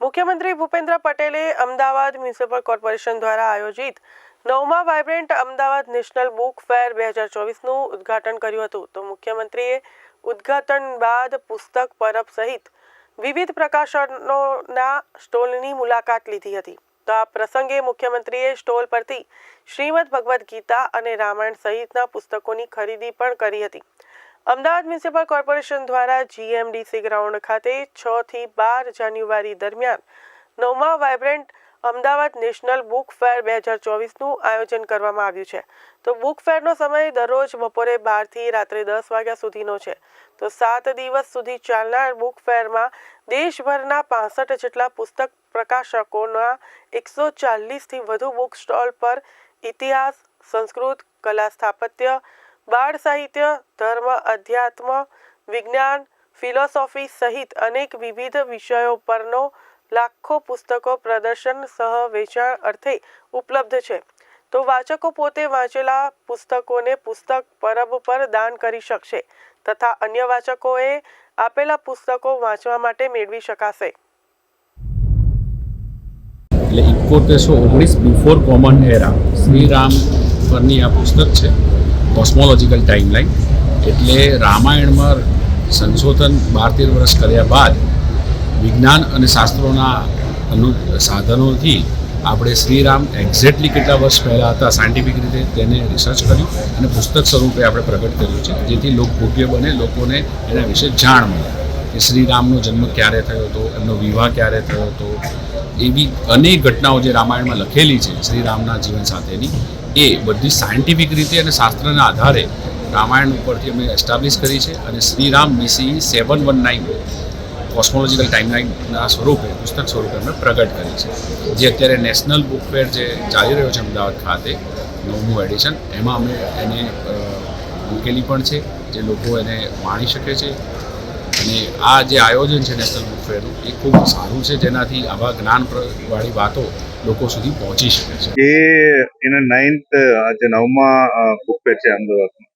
મુખ્યમંત્રી ભૂપેન્દ્ર પટેલે Ahmedabad municipal corporation દ્વારા આયોજિત નવમા vibrant Ahmedabad national book fair બે હજાર ચોવીસનું ઉદ્ઘાટન કર્યું હતું. તો મુખ્યમંત્રીએ ઉદ્ઘાટન બાદ પુસ્તક પરબ સહિત વિવિધ પ્રકાશનોના સ્ટોલની મુલાકાત લીધી હતી. તો આ પ્રસંગે મુખ્યમંત્રીએ સ્ટોલ પરથી શ્રીમદ ભગવદ્ ગીતા અને રામાયણ સહિતના પુસ્તકોની ખરીદી પણ કરી હતી. અમદાવાદ મ્યુનિસિપલ કોર્પોરેશન દ્વારા જીએમડીસી ગ્રાઉન્ડ ખાતે છ થી બાર જાન્યુઆરી દરમિયાન નવમા vibrant Ahmedabad national book fair બે હજાર ચોવીસનું આયોજન કરવામાં આવ્યું છે. તો બુક ફેરનો સમય દરરોજ બપોરે બારથી રાત્રે દસ વાગ્યા સુધીનો છે. તો સાત દિવસ સુધી ચાલનાર બુક ફેરમાં દેશભરના પાસઠ જેટલા પુસ્તક પ્રકાશકોના એકસો ચાલીસથી વધુ બુક સ્ટોલ પર ઇતિહાસ, સંસ્કૃત, કલા સ્થાપત્ય બાળ સાહિત્ય, ધર્મ, અધ્યાત્મ, વિજ્ઞાન, ફિલોસોફી સહિત અનેક વિવિધ વિષયો પરનો લાખો પુસ્તકો પ્રદર્શન સહ વેચાણ અર્થે ઉપલબ્ધ છે. તો વાચકો પોતે વાંચેલા પુસ્તકોને પુસ્તક પરબ પર દાન કરી શકશે તથા અન્ય વાચકોએ આપેલા પુસ્તકો વાંચવા માટે મેળવી શકાશે. એટલે ઇકોતેરસો ઓગણીસ બિફોર કોમન એરા શ્રીરામ પરની આ પુસ્તક છે. કોસ્મોલોજીકલ ટાઈમલાઈન એટલે રામાયણમાં સંશોધન બાર તેર વર્ષ કર્યા બાદ વિજ્ઞાન અને શાસ્ત્રોના અનુ, સાધનોથી આપણે શ્રીરામ એક્ઝેક્ટલી કેટલા વર્ષ પહેલાં હતા સાયન્ટિફિક રીતે તેને રિસર્ચ કર્યું અને પુસ્તક સ્વરૂપે આપણે પ્રગટ કર્યું છે જેથી લોકભોગ્ય બને, લોકોને એના વિશે જાણ મળે. કે શ્રીરામનો જન્મ ક્યારે થયો હતો, એમનો વિવાહ ક્યારે થયો હતો, એવી અનેક ઘટનાઓ જે રામાયણમાં લખેલી છે શ્રીરામના જીવન સાથેની, એ બધી સાયન્ટિફિક રીતે અને શાસ્ત્રના આધારે રામાયણ ઉપરથી અમે એસ્ટાબ્લિશ કરી છે અને Shriram BC seven one nine cosmological ટાઈમલાઇનના સ્વરૂપે, પુસ્તક સ્વરૂપે અમે પ્રગટ કરી છે. જે અત્યારે નેશનલ બુક ફેર જે ચાલી રહ્યો છે અમદાવાદ ખાતે, નવમું એડિશન એમાં અમે એને મૂકેલી પણ છે, જે લોકો એને માણી શકે છે અને આ જે આયોજન છે નેશનલ બુક ફેરનું એ ખૂબ સારું છે જેનાથી આવા જ્ઞાનવાળી વાતો લોકો સુધી પહોંચી શકે છે. એ એના નાઇન્થ જે નવમાં બુક ફેર છે અમદાવાદમાં.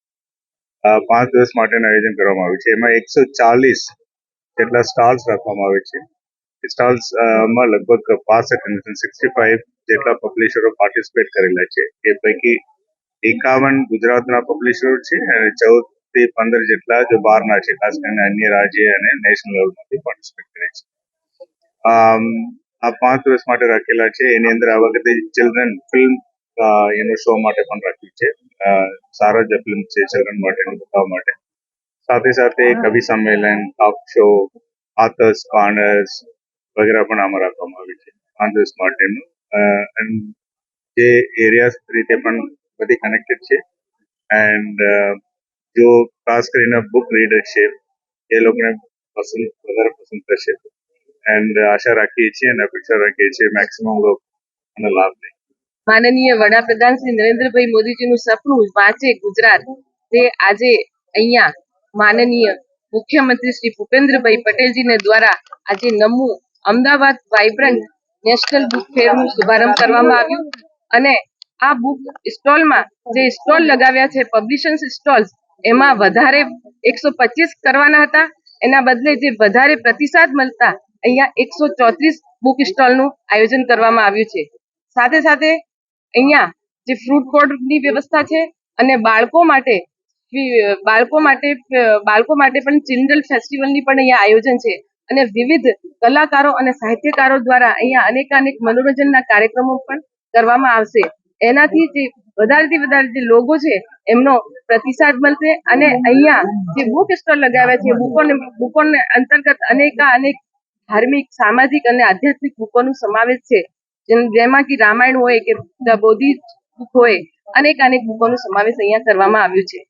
પાંચ દિવસ માટેનું આયોજન કરવામાં આવ્યું છે. એમાં એકસો ચાલીસ જેટલા સ્ટોલ્સ રાખવામાં આવે છે. એ સ્ટોલ્સમાં લગભગ પાસઠ સિક્સટી ફાઈવ જેટલા પબ્લિશરો પાર્ટિસિપેટ કરેલા છે. એ પૈકી એકાવન ગુજરાતના પબ્લિશરો છે અને ચૌદ થી પંદર જેટલા જો બહારના છે ખાસ કરીને અન્ય રાજ્ય અને નેશનલ લેવલમાંથી પાર્ટિસિપેટ કરે છે. આ પાંચ દિવસ માટે રાખેલા છે. એની અંદર આ વખતે ચિલ્ડ્રન ફિલ્મ એનો શો માટે પણ રાખ્યું છે. સારા જે ફિલ્મ છે ચિલ્ડ્રન માટેનું બતાવવા માટે. સાથે સાથે કવિ સંમેલન ટોક શો આથર્સ કોર્નર્સ વગેરે પણ આમાં રાખવામાં આવી છે. પાંચ દિવસ માટેનું. જે એરિયાસ રીતે પણ બધી કનેક્ટેડ છે. એન્ડ જો ખાસ કરીને બુક રીડર છે, એ લોકોને પસંદ, વધારે પસંદ થશે. એન્ડ આશા રાખીએ છીએ અને અપેક્ષા રાખીએ છીએ મેક્સિમમ લોકો આનો લાભ લે. માનનીય વડાપ્રધાન શ્રી નરેન્દ્રભાઈ મોદીજીનું સપનું વાંચે ગુજરાત. તે આજે અહીંયા માનનીય મુખ્યમંત્રી શ્રી ભૂપેન્દ્રભાઈ પટેલજીને દ્વારા આજે નવમું અમદાવાદ વાઇબ્રન્ટ નેશનલ બુક ફેરનું શુભારંભ કરવામાં આવ્યું. અને આ બુક સ્ટોલમાં જે સ્ટોલ લગાવ્યા છે પબ્લિશર્સ સ્ટોલ્સ એમાં વધારે એકસો પચીસ કરવાના હતા. એના બદલે જે વધારે પ્રતિસાદ મળતા અહીંયા એકસો ચોત્રીસ બુક સ્ટોલનું આયોજન કરવામાં આવ્યું છે. સાથે સાથે અહીંયા જે ફ્રૂટ કોર્ટની વ્યવસ્થા છે અને બાળકો માટે બાળકો માટે બાળકો માટે પણ ચિલ્ડ્રન ફેસ્ટિવલની પણ અહીંયા આયોજન છે. અને વિવિધ કલાકારો અને સાહિત્યકારો દ્વારા અહીંયા અનેકાનેક મનોરંજનના કાર્યક્રમો પણ કરવામાં આવશે. એનાથી જે વધારેથી વધારે જે લોકો છે, એમનો પ્રતિસાદ મળશે અને અહીંયા જે બુક સ્ટોલ લગાવ્યા છે, બુકોને બુકોને અંતર્ગત અનેકા અનેક ધાર્મિક, સામાજિક અને આધ્યાત્મિક બુકોનું સમાવેશ છે. જેમ- કે રામાયણ હોય કે ધ બોધિ બુક હોય, અનેક અનેક બુકોનો સમાવેશ અહીંયા કરવામાં આવ્યો છે.